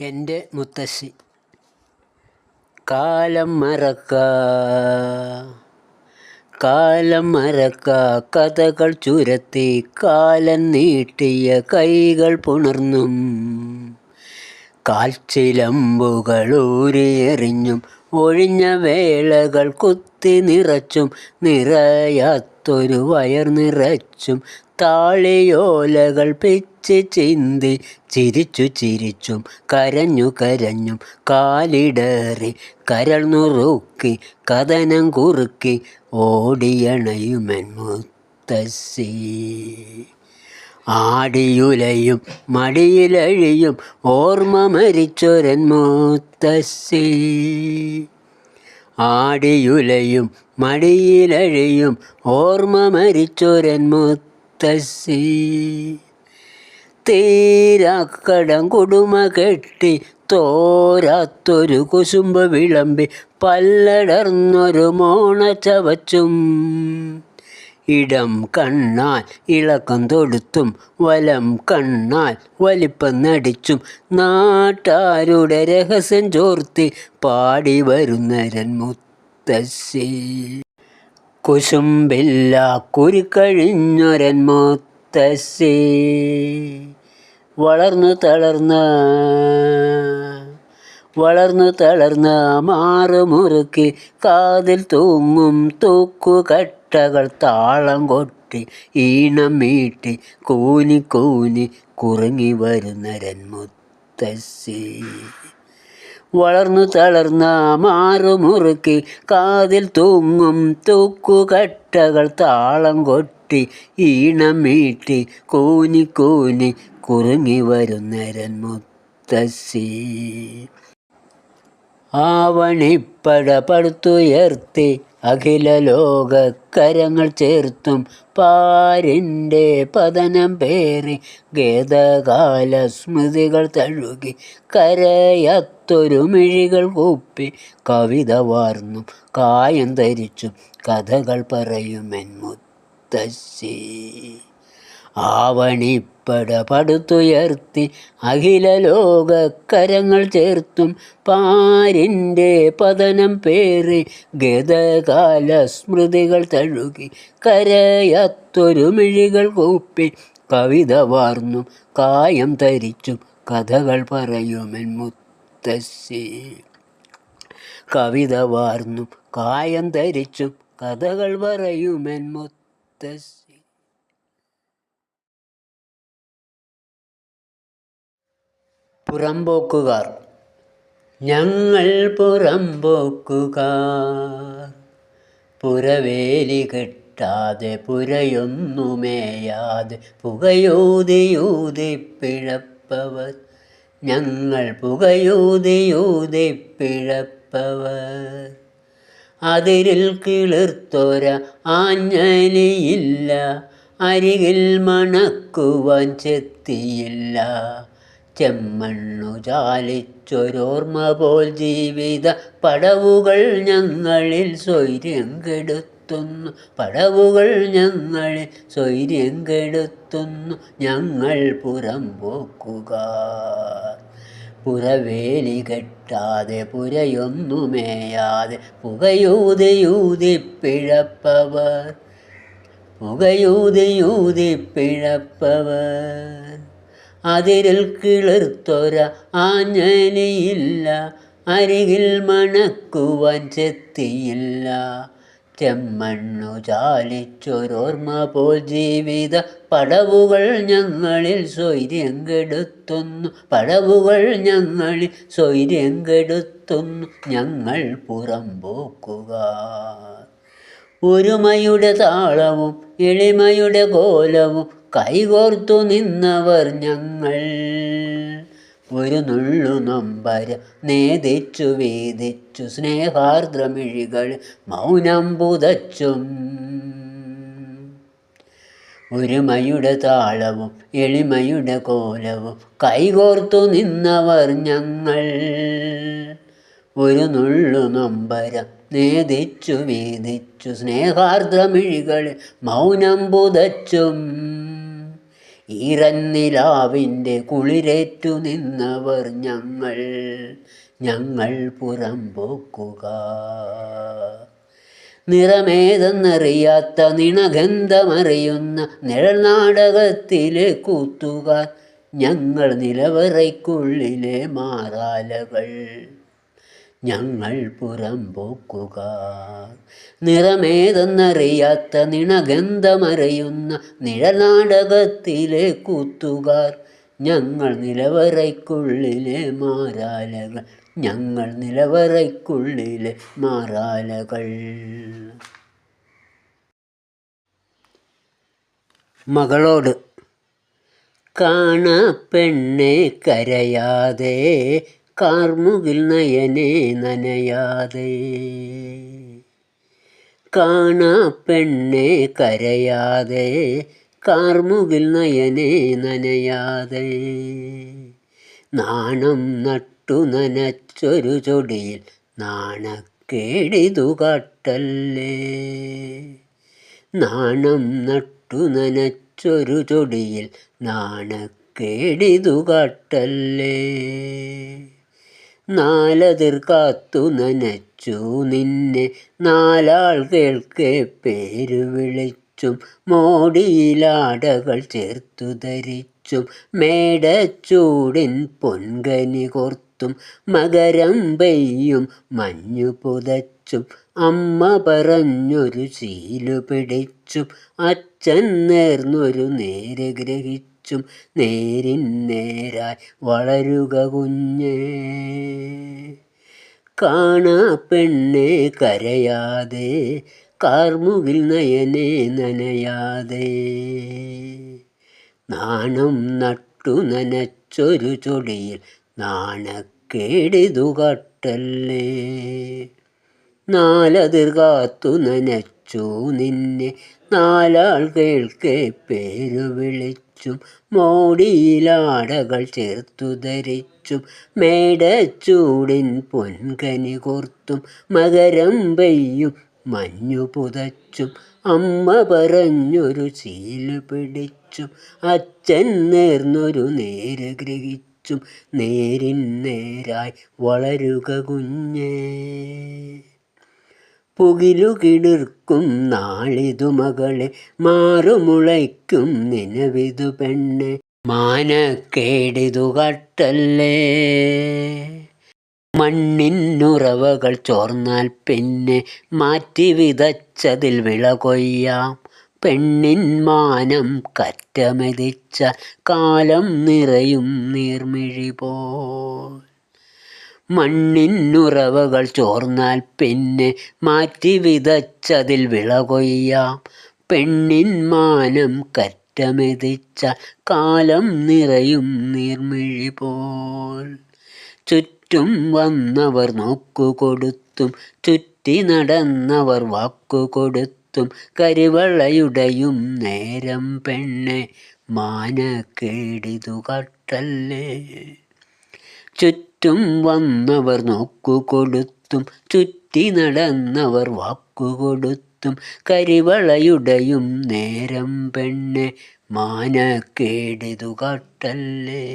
എന്റെ മുത്തശ്ശി. കാലം മറക്ക. കാലം മറക്ക. കഥകൾ ചുരത്തി കാലം നീട്ടിയ കൈകൾ പുണർന്നും. കാൽച്ചിലമ്പുകൾ ഊരിയെറിഞ്ഞും ഒഴിഞ്ഞ വേളകൾ കുത്തി നിറച്ചും നിറയാത്തൊരു വയർ നിറച്ചും താളിയോലകൾ പിച്ച് ചിന്തി ചിരിച്ചു ചിരിച്ചും കരഞ്ഞു കരഞ്ഞും കാലിടറി കരൾ നുറുക്കി കഥനം കുറുക്കി ഓടിയണയുമെൻ മുത്തശ്ശി. ആടിയുലയും മടിയിലഴിയും ഓർമ്മ മരിച്ചൊരൻ മുത്തശ്ശി. ആടിയുലയും മടിയിലഴയും ഓർമ്മ മരിച്ചൊരൻ മുത്തശ്ശി. തീരാക്കടം കുടുമ കെട്ടി തോരാത്തൊരു കുസുമ്പ് വിളമ്പി പല്ലടർന്നൊരു മോണ ചവച്ചും. ഇടം കണ്ണാൽ ഇളക്കം തൊടുത്തും വലം കണ്ണാൽ വലിപ്പം നടിച്ചും നാട്ടാരുടെ രഹസ്യം ചോർത്തി പാടി വരുന്നരൻ മുത്തശ്ശി. കുശുമ്പില്ല കുരുക്കഴിഞ്ഞൊരൻ മുത്തശ്ശി. വളർന്നു തളർന്ന വളർന്നു തളർന്ന മാറുമുറുക്കി കാതിൽ തൂങ്ങും തൂക്കുകട്ടകൾ താളം കൊട്ടി ഈണം മീട്ടി കൂനി കൂനി കുറുങ്ങി വരുന്നരൻ മുത്തശ്ശി വളർന്നു തളർന്ന മാറുമുറുക്കി കാതിൽ തൂങ്ങും തൂക്കുകട്ടകൾ താളം കൊട്ടി ഈണം മീട്ടി കൂനി കൂനി കുറുങ്ങി വരുന്നരൻ മുത്തശ്ശി ആവണിപ്പട പടുത്തുയർത്തി അഖില ലോകക്കരങ്ങൾ ചേർത്തും പാരിന്റെ പതനം പേറി ഗേതകാല സ്മൃതികൾ തഴുകി കരയത്തൊരു മിഴികൾ കൂപ്പി കവിത വാർന്നും കായം ധരിച്ചും കഥകൾ പറയുമെൻ മുത്തശ്ശി. ആവണിപ്പട പടുത്തുയർത്തി അഖില ലോകക്കരങ്ങൾ കരങ്ങൾ ചേർത്തും പാരിന്റെ പതനം പേറി ഗതകാല സ്മൃതികൾ തഴുകി കരയത്തൊരു മിഴികൾ കൂപ്പി കവിത വാർന്നും കായം ധരിച്ചും കഥകൾ പറയുമെൻ മുത്തശ്ശി. കവിത വാർന്നും കായം ധരിച്ചും കഥകൾ പറയുമെൻ മുത്തശ്ശി. പുറമ്പോക്കുകാർ. ഞങ്ങൾ പുറംപോക്കുകാർ പുറവേലി കെട്ടാതെ പുരയൊന്നുമേയാതെ പുകയൂതിയൂതി പിഴപ്പവർ. ഞങ്ങൾ പുകയൂതിയൂതി പിഴപ്പവർ. അതിരിൽ കിളിർത്തൊര ആഞ്ഞലിയില്ല. അരികിൽ മണക്കുവാൻ ചെത്തിയില്ല. ചെമ്മണ്ണു ചാലിച്ചൊരോർമ്മ പോൽ ജീവിത പടവുകൾ ഞങ്ങളിൽ സ്വൈര്യം കെടുത്തുന്നു. പടവുകൾ ഞങ്ങളിൽ സ്വൈര്യം കെടുത്തുന്നു. ഞങ്ങൾ പുറം പോക്കുകാർ പുറവേലി കെട്ടാതെ പുരയൊന്നുമേയാതെ പുകയൂതിയൂതി പിഴപ്പവർ. പുകയൂതിയൂതി പിഴപ്പവർ. അതിരിൽ കിളിർത്തൊര ആഞ്ഞനിയില്ല അരികിൽ മണക്കുവാൻ ചെത്തിയില്ല. ചെമ്മണ്ണു ചാലിച്ചൊരോർമ്മ പോൽ ജീവിത പടവുകൾ ഞങ്ങളിൽ സ്വൈര്യം കെടുത്തുന്നു പടവുകൾ ഞങ്ങളിൽ സ്വൈര്യം കെടുത്തുന്നു ഞങ്ങൾ പുറം പോക്കുക. ഒരുമയുടെ താളവും എളിമയുടെ കോലവും കൈകോർത്തു നിന്നവർ ഞങ്ങൾ. ഒരു നുള്ളു നൊമ്പര നേതച്ചു വേദിച്ചു സ്നേഹാർദ്രമിഴികൾ മൗനം പുതച്ചും. ഒരുമയുടെ താളവും എളിമയുടെ കോലവും കൈകോർത്തു നിന്നവർ ഞങ്ങൾ. ഒരു നുള്ളു നമ്പര നേതച്ചു വേദിച്ചു സ്നേഹാർദ്രമിഴികൾ മൗനം പുതച്ചും. ഈറന്നിലാവിന്റെ കുളിരേറ്റു നിന്നവർ ഞങ്ങൾ ഞങ്ങൾ പുറംപോക്കുക നിറമേതെന്നറിയാത്ത നിണഗന്ധമറിയുന്ന നിഴൽനാടകത്തിലെ കൂത്തുകാർ ഞങ്ങൾ നിലവറയ്ക്കുള്ളിലെ മാറാലകൾ. ഞങ്ങൾ പുറംപോക്കുകാർ നിറമേതെന്നറിയാത്ത നിണഗന്ധമറിയുന്ന നിഴനാടകത്തിലെ കൂത്തുകാർ ഞങ്ങൾ നിലവറയ്ക്കുള്ളിലെ മാറാലകൾ ഞങ്ങൾ നിലവറയ്ക്കുള്ളിലെ മാറാലകൾ. മകളോട് കാണ പെണ്ണെ കരയാതെ കാർമുകിൽ നയനെ നനയാതെ. കാണാ പെണ്ണെ കരയാതെ കാർമുകിൽ നയനെ നനയാതെ. നാണം നട്ടു നനച്ചൊരു ചൊടിയിൽ നാണക്കേടിതു കാട്ടല്ലേ. നാണം നട്ടു നനച്ചൊരു ചൊടിയിൽ നാണക്കേടിതു കാട്ടല്ലേ. നാലതിർ കാത്തു നനച്ചു നിന്നെ നാലാൾ കേൾക്കെ പേര് വിളിച്ചും മോടിയിലാടകൾ ചേർത്തു ധരിച്ചും മേടച്ചൂടിൻ പൊൻകനി കൊർത്തും മകരം പെയ്യും മഞ്ഞു പുതച്ചും അമ്മ പറഞ്ഞൊരു ശീലു പിടിച്ചും അച്ഛൻ നേർന്നൊരു നേരെ ഗ്രഹിച്ചും നേരിൻ നേരായി വളരുക കുഞ്ഞേ. കാണാ പെണ്ണെ കരയാതെ കാർമുകിൽ നയനെ നനയാതെ. നാണം നട്ടു നനച്ചൊരു ചൊടിയിൽ നാണക്കേടിതു കാട്ടല്ലേ. നാലതിർ കാത്തു നനച്ചു നിന്നെ നാലാൾ കേൾക്കെ. പേരു വിളിച്ചും മോടിയിലാടകൾ ചേർത്തു ധരിച്ചും മേടച്ചൂടിൻ പൊൻകനി കൊർത്തും മകരം പെയ്യും മഞ്ഞു പുതച്ചും അമ്മ പറഞ്ഞൊരു ശീൽ പിടിച്ചും അച്ഛൻ നേർന്നൊരു നേര് ഗ്രഹിച്ചും നേരിൻ നേരായി വളരുക കുഞ്ഞേ. പുകിലു കിളിർക്കും നാളിതു മകളെ മാറുമുളയ്ക്കും നിലവിതു പെണ്ണെ മാനക്കേടിതു കട്ടല്ലേ മണ്ണിന്നുറവകൾ ചോർന്നാൽ പിന്നെ മാറ്റി വിതച്ചതിൽ വിള കൊയ്യാം. പെണ്ണിൻ മാനം കറ്റമെതിച്ച കാലം നിറയും നീർമിഴി പോൽ മണ്ണിനുറവകൾ ചോർന്നാൽ പിന്നെ മാറ്റി വിതച്ചതിൽ വിള കൊയ്യാം പെണ്ണിൻ മാനം കറ്റമെതിച്ച കാലം നിറയും നീർമിഴി പോൽ. ചുറ്റും വന്നവർ നോക്കുകൊടുത്തും ചുറ്റി നടന്നവർ വാക്കുകൊടുത്തും കരിവളയുടെയും നേരം പെണ്ണെ മാനക്കേടിതു കാട്ടല്ലേ ചുറ്റും വന്നവർ നോക്കുകൊടുത്തും ചുറ്റി നടന്നവർ വാക്കുകൊടുത്തും. കരിവളയുടയും നേരം പെണ്ണെ മാനക്കേടിതു കാട്ടല്ലേ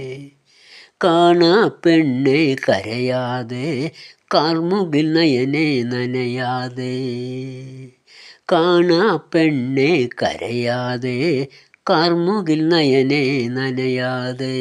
കാണാ പെണ്ണെ കരയാതെ കാർമുകിൽ നയനെ നനയാതെ. കാണാ പെണ്ണെ കരയാതെ കാർമുകിൽ നയനെ നനയാതെ.